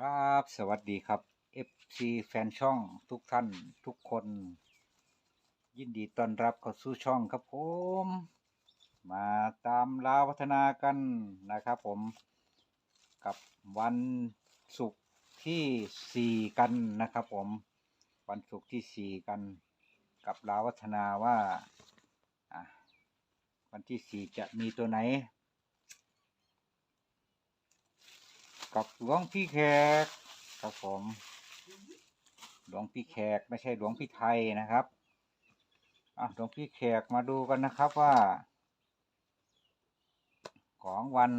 ครับสวัสดีครับ FC แฟนช่องทุกท่านทุกคน ยินดีต้อนรับเข้าสู่ช่องครับผม มาตามลาวพัฒนากันนะครับผมกับวันศุกร์ที่ 4 กันนะครับผม วันศุกร์ที่ 4 กัน กับลาวพัฒนาว่าอะวันที่ 4 จะมีตัวไหน กับหลวงพี่แขกครับผมหลวงพี่แขกไม่ใช่หลวงพี่ไทยนะครับอะหลวงพี่แขกมาดูกันนะครับว่า ของวัน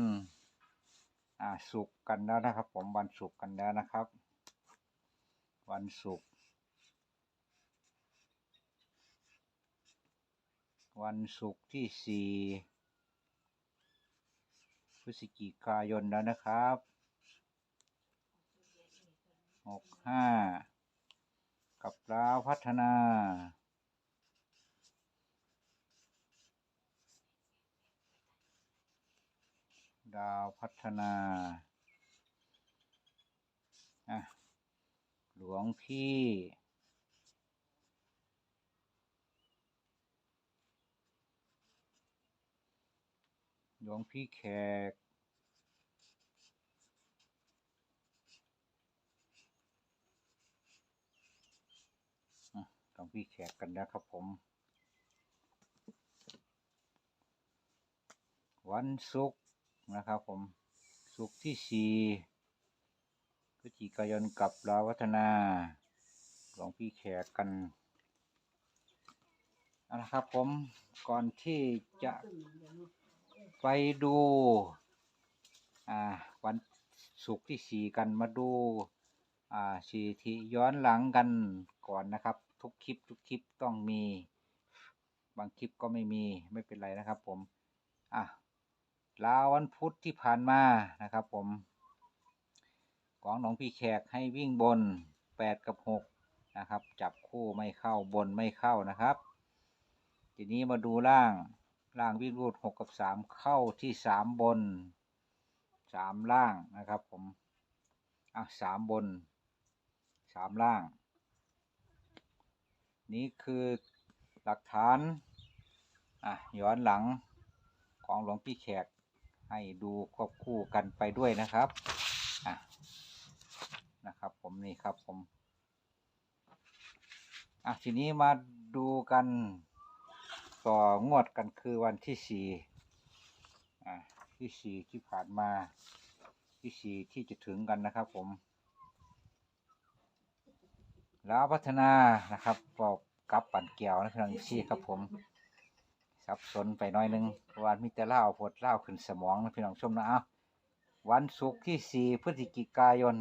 อ่าศุกร์กันแล้วนะครับ ผมวันศุกร์กันแล้วนะครับ วันศุกร์วันศุกร์ที่สี่พฤศจิกายนแล้วนะครับ หกห้ากับลาวพัฒนาดาวพัฒนา หลวงพี่ หลวงพี่แขก หลวงพี่แขกกันแล้วครับผม วันศุกร์นะครับผมศุกร์ที่สี่พฤศจิกายนกับลาวัฒนาหลวงพี่แขกกันเอาละครับผมก่อนที่จะไปดูอ่าวันศุกร์ที่สี่กันมาดูอ่าสีที่ย้อนหลังกันก่อนนะครับ ทุกคลิป ทุกคลิปต้องมี บางคลิปก็ไม่มีไม่เป็นไรนะครับ ผม อะลาวันพุธที่ผ่านมานะครับ ผม ของหลวงพี่แขกให้วิ่งบนแปดกับหกนะครับ จับคู่ไม่เข้าบนไม่เข้านะครับ ทีนี้มาดูล่างล่างวิ่งรูดหกกับสามเข้าที่สามบนสามล่างนะครับ ผมอะสามบนสามล่าง นี่คือหลักฐานอะย้อนหลังของหลวงพี่แขกให้ดูควบคู่กันไปด้วยนะครับอะนะครับ ผมนี่ครับผมอะทีนี้มาดูกันต่องวดกันคือวันที่สี่อะที่สี่ที่ผ่านมาที่สี่ที่จะถึงกันนะครับผม แล้วพัฒนานะครับบอกกับปั่นเกี่ยวนะพี่น้องซี่ครับผมสับสนไปน้อยนึงว่ามีแต่เล่าปวดเล่าขึ้นสมองนะพี่น้องชมนะเอาวันศุกร์ที่สี่พฤศจิกายน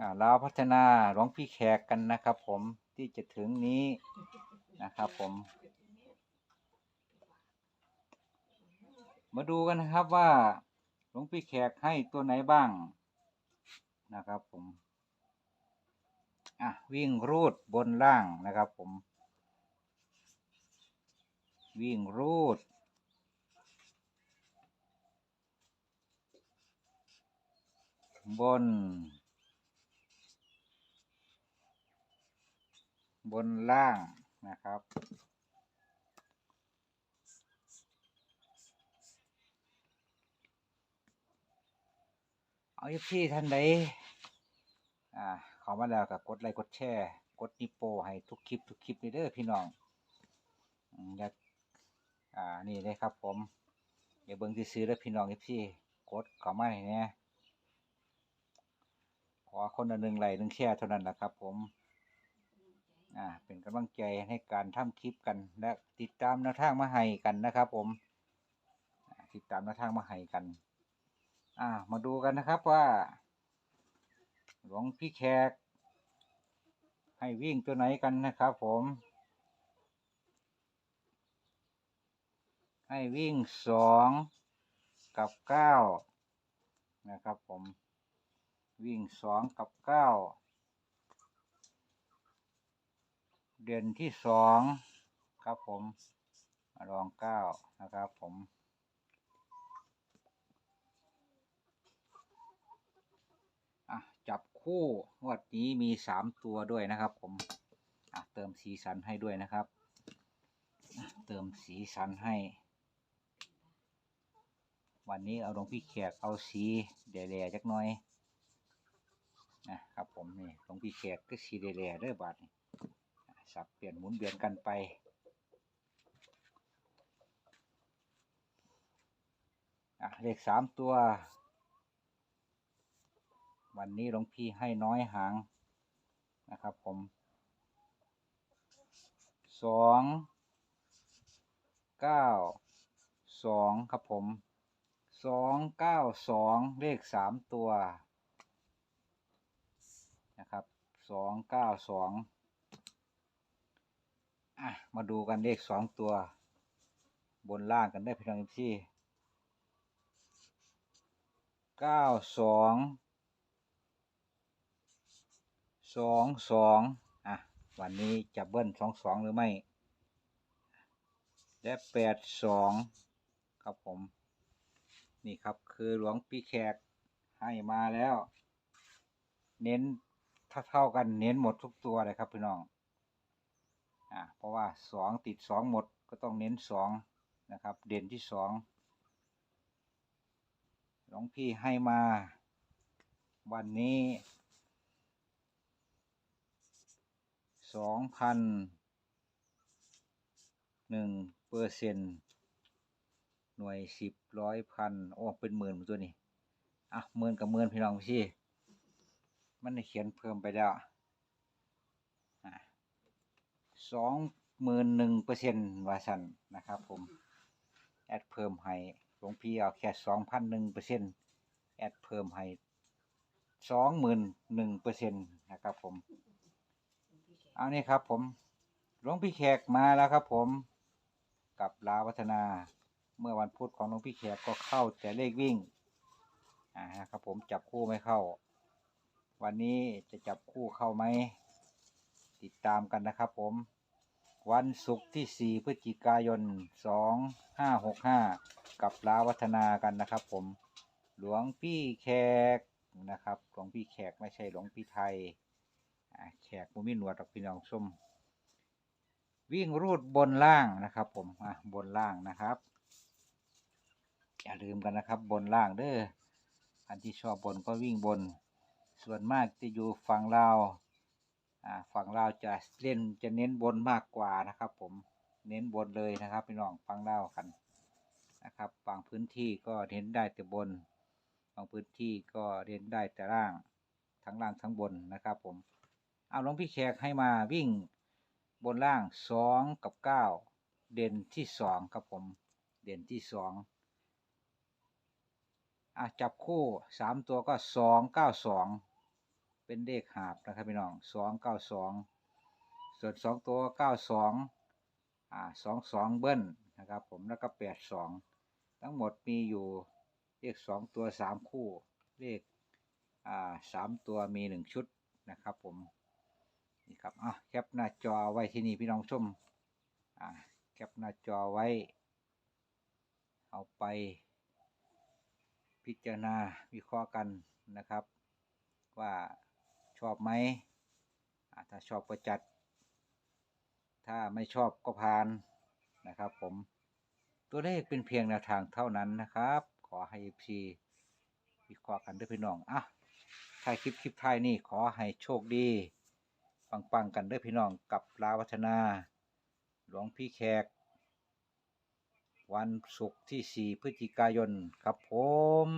อ่าลาวพัฒนาหลวงพี่แขกกันนะครับ ผมที่จะถึงนี้นะครับ ผม มาดูกันนะครับว่าหลวงพี่แขกให้ตัวไหนบ้างนะครับ ผม อะวิ่งรูดบนล่างนะครับผม วิ่งรูด บน บนล่างนะครับเอาพี่ท่านใดอ่า เข้ามาแล้วก็กดไลค์กดแชร์ กดนิโปให้ทุกคลิปทุกคลิปเลยเด้อพี่น้องอืมอยากอ่านี่เลยครับ ผมอย่าเบิ่งที่ซื้อแล้วพี่น้องพี่กดเข้ามาให้แหน่ขอคนละหนึ่งไลค์หนึ่งแชร์เท่านั้นแหละครับ ผมอ่าเป็นกำลังใจให้การทำคลิปกันและติดตามแนวทางมาให้กันนะครับ ผมติดตามแนวทางมาให้กัน อ่า มาดูกันนะครับว่า หลวงพี่แขก ให้วิ่งตัวไหนกันนะครับผม ให้วิ่งสองกับเก้านะครับผม วิ่งสองกับเก้าเด่นที่สองครับผมรองเก้านะครับผม คู่งวดนี้มีสามตัวด้วยนะครับ ผมอะเติมสีสันให้ด้วยนะครับ เติมสีสันให้ วันนี้เอาหลวงพี่แขกเอาสีแดงๆจักหน่อยนะครับผมนี่หลวงพี่แขกก็สีแดงๆเด้อบาดนี่อะสับเปลี่ยนหมุนเวียนกันไปอะเลขสามตัว วันนี้หลวงพี่ให้น้อยหางนะครับผมสองเก้าสองครับผมสองเก้าสองเลขสามตัวนะครับสองเก้าสองอะมาดูกันเลขสองตัว บนล่างกันได้พี่น้องพี่เก้าสอง สองสองอะ วันนี้จะเบิ้ลสองสองหรือไม่ และแปดสองครับผม นี่ครับคือหลวงพี่แขกให้มาแล้ว เน้นเท่าเท่ากันเน้นหมดทุกตัวเลยครับพี่น้องอะเพราะว่าสองติดสองหมดก็ต้องเน้นสองนะครับ เด่นที่สองหลวงพี่ให้มา วันนี้ สองพันหนึ่งเปอร์เซ็นหน่วยสิบร้อยพันโอ้เป็นหมื่นตัวนี้อะหมื่นกับหมื่นพี่น้องพี่ มันเขียนเพิ่มไปแล้วสองหมื่นหนึ่งเปอร์เซ็นวาสันนะครับผม แอดเพิ่มให้หลวงพี่เอาแค่สองพันหนึ่งเปอร์เซ็นแอดเพิ่มให้สองหมื่นหนึ่งเปอร์เซ็นนะครับผม เอานี่ครับผมหลวงพี่แขกมาแล้วครับผม กับลาวัฒนา เมื่อวันพุธของหลวงพี่แขกก็เข้าแต่เลขวิ่งอ่าครับผมจับคู่ไม่เข้า วันนี้จะจับคู่เข้าไหมติดตามกันนะครับผม วันศุกร์ที่ 4 พฤศจิกายน 2565 กับลาวัฒนากันนะครับผม หลวงพี่แขกนะครับ หลวงพี่แขกไม่ใช่หลวงพี่ไทย แขกมุมิหนวดดอกพี่น้องชมวิ่งรูดบนล่างนะครับ ผมบนล่างนะครับ อย่าลืมกันนะครับ บนล่างเด้ออันที่ชอบบนก็วิ่งบน ส่วนมากจะอยู่ฝั่งลาวอ่าฝั่งลาวจะเล่นจะเน้นบนมากกว่านะครับ ผมเน้นบนเลยนะครับพี่น้องฟังเล่ากันนะครับบางพื้นที่ก็เน้นได้แต่บน บางพื้นที่ก็เน้นได้แต่ล่างทั้งล่างทั้งบนนะครับ ผม เอาหลวงพี่แขกให้มาวิ่งบนล่างสองกับเก้าเด่นที่สองครับผม เด่นที่สองอะจับคู่สามตัวก็สองเก้าสองเป็นเลขหาบนะครับพี่น้องสองเก้าสองส่วนสองตัวเก้าสองอ่าสองสองเบิ้ลนะครับผมแล้วก็แปดสองทั้งหมดมีอยู่เลขสองตัวสามคู่เลขอ่าสามตัวมีหนึ่งชุดนะครับผม นี่ครับอะแคปหน้าจอไว้ที่นี่พี่น้องชมอ่าแคปหน้าจอไว้ เอาไปพิจารณาวิเคราะห์กันนะครับ ว่าชอบไหมอ่าถ้าชอบก็จัด ถ้าไม่ชอบก็ผ่านนะครับ ผมตัวเลขเป็นเพียงแนวทางเท่านั้นนะครับ ขอให้พีวิเคราะห์กันด้วยพี่น้องอะท้ายคลิปคลิปท้ายนี่ขอให้โชคดี ปังๆกันเด้วยพี่น้องกับลาวัฒนา หลวงพี่แขก วันศุกร์ที่ 4 พฤศจิกายน ครับผม